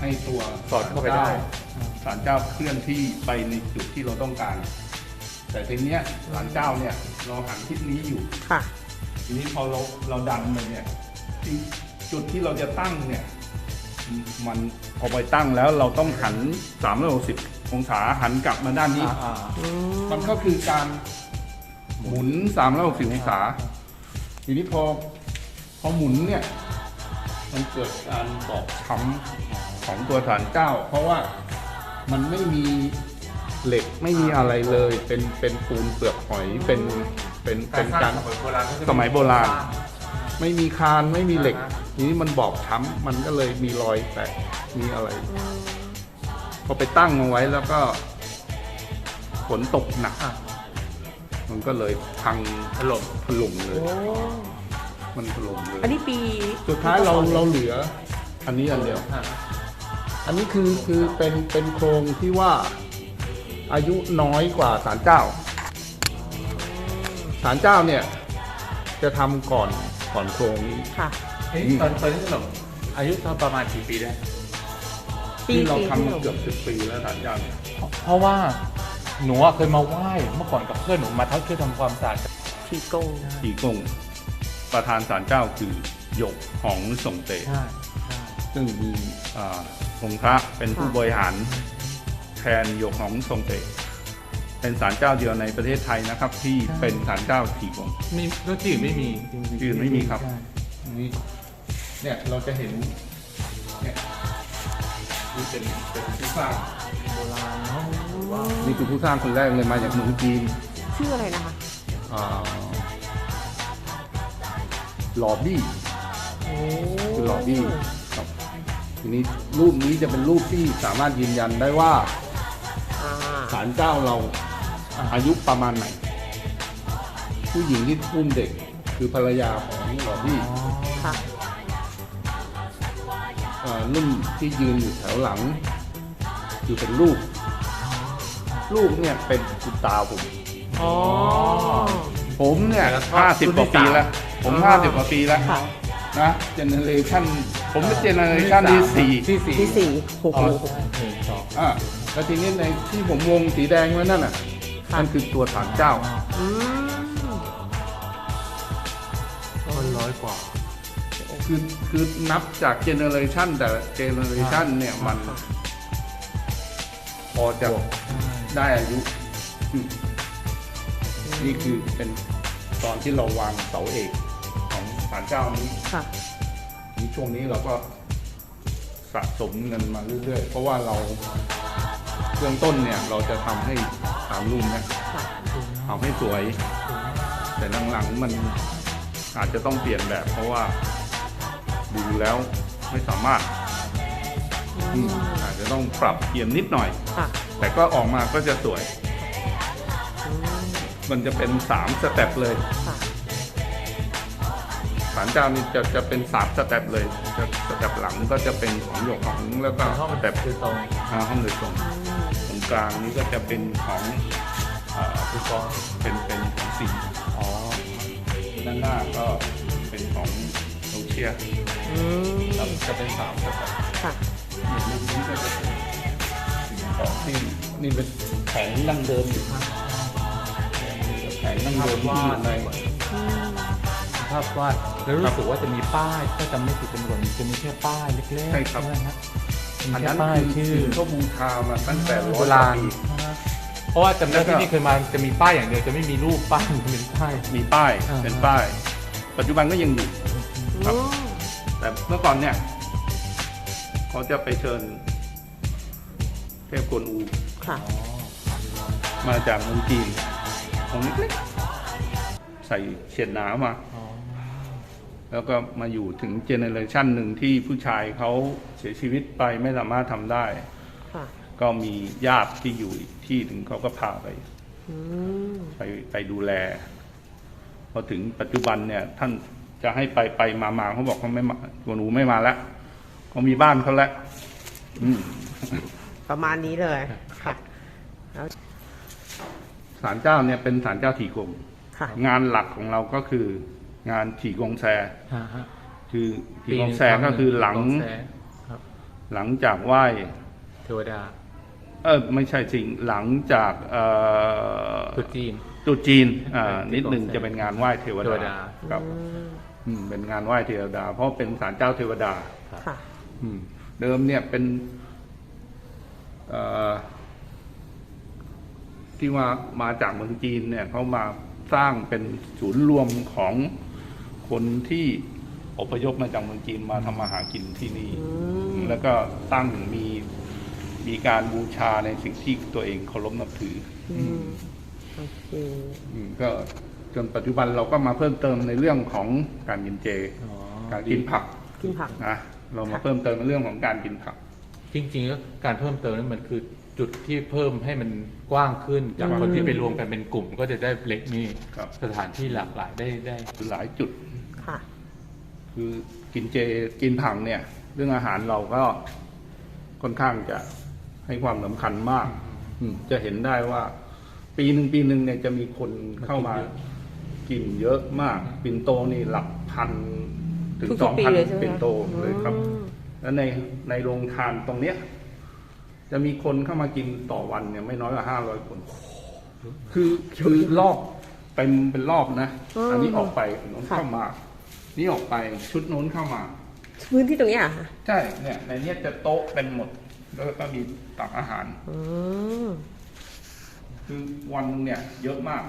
ให้ตัวสอดเข้าไปได้ศาลเจ้าเคลื่อนที่ไปในจุดที่เราต้องการ แต่ทีเนี้ยศาลเจ้าเนี่ยเราหันทิศนี้อยู่ค่ะทีนี้พอเราเราดันไปเนี่ยที่จุดที่เราจะตั้งเนี่ย มันพอไปตั้งแล้วเราต้องหัน360องศาหันกลับมาด้านนี้อ่ามันก็คือการหมุน360องศา ทีนี้พอพอหมุนเนี่ย มันเกิดการบอบช้ำของตัวฐานเจ้า เพราะว่ามันไม่มีเหล็กไม่มีอะไรเลย เป็นเป็นปูนเปลือกหอยเป็นเป็นๆเป็นการสมัยโบราณก็จะสมัยโบราณ ไม่มีคานไม่มีเหล็กอ่าฮะทีนี้มันบอบช้ำมันก็เลยมีรอยแตกมีอะไรพอไปตั้งเอาไว้แล้วก็ฝนตกหนักอะมันก็เลยพังถล่มถล่มเลยโอ้ มันถล่มเลยอันนี้ปีสุดท้ายเราเราเหลือ อันนี้อันเดียวอะอันนี้คือคือเป็นเป็นโครงที่ว่าอายุน้อยกว่าศาลเจ้าศาลเจ้าเนี่ยจะทำก่อนก่อนโครงนี้ ค่ะ เฮ้ยตอนตอนนี้ถล่มอายุประมาณกี่ปีได้ปีที่เราปีทำที่เกือบสิบปีแล้วศาลเจ้าเนี่ยเพราะว่าหนูอะเคยมาไหว้เมื่อก่อนกับเพื่อนหนูมาทักช่วยทำความสะอาดทีกงอีกง ประธานศาลเจ้าคือหยกของส่งเต ใช่ใช่ซึ่งมีอ่าองค์พระเป็นผู้บริหารแทนหยกของทรงเต เป็นศาลเจ้าเดียวในประเทศไทยนะครับ ที่เป็นศาลเจ้าถีกง มีก็ที่อื่นไม่มีที่อื่นไม่มีครับ ใช่นี่เนี่ยเราจะเห็นเนี่ยนี่เป็นเป็นผู้สร้างโบราณเนาะว้าวนี่คือผู้สร้างคนแรกเลยมาจากเมืองจีนชื่ออะไรนะคะ อ่า ลอบี้โอ้คือลอบี้ครับทีนี้รูปนี้จะเป็นรูปที่สามารถยืนยันได้ว่าอ่าศาลเจ้าเราอายุประมาณไหน ผู้หญิงที่อุ้มเด็กคือภรรยาของลอบี้อ๋อค่ะเอ่อรุ่นที่ยืนอยู่แถวหลังคือเป็นลูก ลูกเนี่ยเป็นคุณตาผมอ๋อผมเนี่ยแล้วก็ห้าสิบรุ่นกว่าที่ปีสามแล้ว ผมอ๋อห้าสิบกว่าปีแล้วค่ะ นะเจเนเรชันผมเป็นเจเนเรชันที่สี่ที่สี่ที่สี่โอ้โหหนึ่งสองอะแล้วทีนี้ในที่ผมวงสีแดงไว้นั่นน่ะค่ะนั่นคือตัวฐานเจ้า อืมคนร้อยกว่า คือคือนับจากเจเนอเรชันแต่เจเนอเรชันเนี่ยมัน พอจะได้อายุอืมนี่คือเป็นตอนที่เราวางเสาเอกของ ศาลเจ้านี้ค่ะนี่ช่วงนี้เราก็สะสมเงินมาเรื่อยๆ เพราะว่าเราเบื้องต้นเนี่ยเราจะทำให้สามรูมเนี่ยค่ะทำให้สวย แต่หลังๆมันอาจจะต้องเปลี่ยนแบบ เพราะว่าดูแล้วไม่สามารถอืมอาจจะต้องปรับเปลี่ยนนิดหน่อย ค่ะแต่ก็ออกมาก็จะสวยอืมมันจะเป็นสามสเต็ปเลยค่ะ ศาลเจ้านี่จะจะเป็นสามสเต็ปเลยจะสเต็ปหลังก็จะเป็นของหยกของแล้วก็ห้องสแบเต็บปคือตรงอ่าห้องโดยตรงอืมตรงกลางนี้ก็จะเป็นของอ่าคือฟองเป็นเป็นของสีอ๋อด้านหน้าก็เป็นของโรเชียอืมครับจะเป็นสามสเต็ปค่ะเนี่ยรูปนี้ก็จะเป็นสิ่งของที่นี่เป็นแผงดั้งเดิมอยู่แผงดั้งเดิมที่อยู่ใน อืม ภาพวาดแล้วรู้สึกว่าจะมีป้ายถ้าจำไม่ผิดเป็นหลวนจะมีแค่ป้ายเล็กๆใช่ครับ ไหมฮะมีอันแค่นั้นป้ายคือชื่อคือเขาบูชามาตั้งแต่ร้อยโบกว่าราณปีเพราะว่าจำได้แล้วก็ ที่นี่เคยมาจะมีป้ายอย่างเดียวจะไม่มีรูปป้ายเป็นป้าย มีป้ายอ่า เป็นป้าย ปัจจุบันก็ยังอยู่ ครับ อืมแต่เมื่อก่อนเนี่ยเขาจะไปเชิญ เทพกวนอูค่ะ มาจากเมืองจีนองค์เล็กๆใส่เฉียดหนามา อ๋อ แล้วก็มาอยู่ถึงเจเนอเรชันหนึ่งที่ผู้ชายเขาเสียชีวิตไปไม่สามารถทำได้ ค่ะ ก็มีญาติที่อยู่อีกที่หนึ่งเขาก็พาไป อืม ไปไปดูแล พอถึงปัจจุบันเนี่ย ท่านจะให้ไปไปมามาเขาบอกเขาไม่มาตัวหนูไม่มาแล้วเขามีบ้านเขาแล้วอืม ประมาณนี้เลย ค่ะ แล้ว ศาลเจ้าเนี่ยเป็นศาลเจ้าถีกงค่ะ งานหลักของเราก็คือ งานถีกงแซฮะฮะคือถีปีกหงนึ่แซก็คือหลังถีกงแซครับ หลังจากไหว้ เทวดาเออไม่ใช่จริงหลังจากเอ่อตรุษจีน ตรุษจีนอ่าเป็นนิดหนึ่งที่จะเป็นงานไหว้เทวเทวดา ดาครับอืมอืมเป็นงานไหว้เทวดา เพราะเป็นศาลเจ้าเทวดา ค่ะ อืมเดิมเนี่ยเป็นเอ่อที่ว่ามาจากเมืองจีนเนี่ยเขามาสร้างเป็นศูนย์รวมของ คนที่อพยพมาจากเมืองจีนมาทำมาหากินที่นี่อืมแล้วก็ตั้งมีมีการบูชาในสิ่งที่ตัวเองเคารพนับถืออืมโอเคอืมก็จนปัจจุบันเราก็มาเพิ่มเติมในเรื่องของการกินเจอ๋อการกินผักกินผัก นะเรามาเพิ่มเติมในเรื่องของการกินผัก จริงๆแล้วการเพิ่มเติมนั้นมันคือจุดที่เพิ่มให้มันกว้างขึ้น จากอืมคนที่ไปรวมกันเป็นกลุ่ม ก็จะได้เล็กนี่ครับ สถานที่หลากหลายได้ได้ หลายจุด ค่ะ คือกินเจกินผักเนี่ย เรื่องอาหารเราก็ค่อนข้างจะให้ความสำคัญมาก อืมจะเห็นได้ว่า ปีหนึ่งปีหนึ่งเนี่ยจะมีคนเข้ามากินเยอะมาก ปินโตนี่หลักพันถึงทุกๆสองพันปีเลยใช่ไหมคะ ปินโตเลยครับอืมแล้วในในโรงทานตรงเนี้ย จะมีคนเข้ามากินต่อวันเนี่ยไม่น้อยกว่าห้าร้อยคน คือคือรอบเป็นเป็นรอบนะ อืมอันนี้ออกไปโน้นค่ะ เข้ามา นี่ออกไปชุดโน้นเข้ามาพื้นที่ตรงเนี้ยเหรอค่ะใช่เนี่ยในเนี้ยจะโต๊ะเป็นหมด แล้วก็มีตักอาหารอืมคือวันหนึงเนี่ยเยอะมาก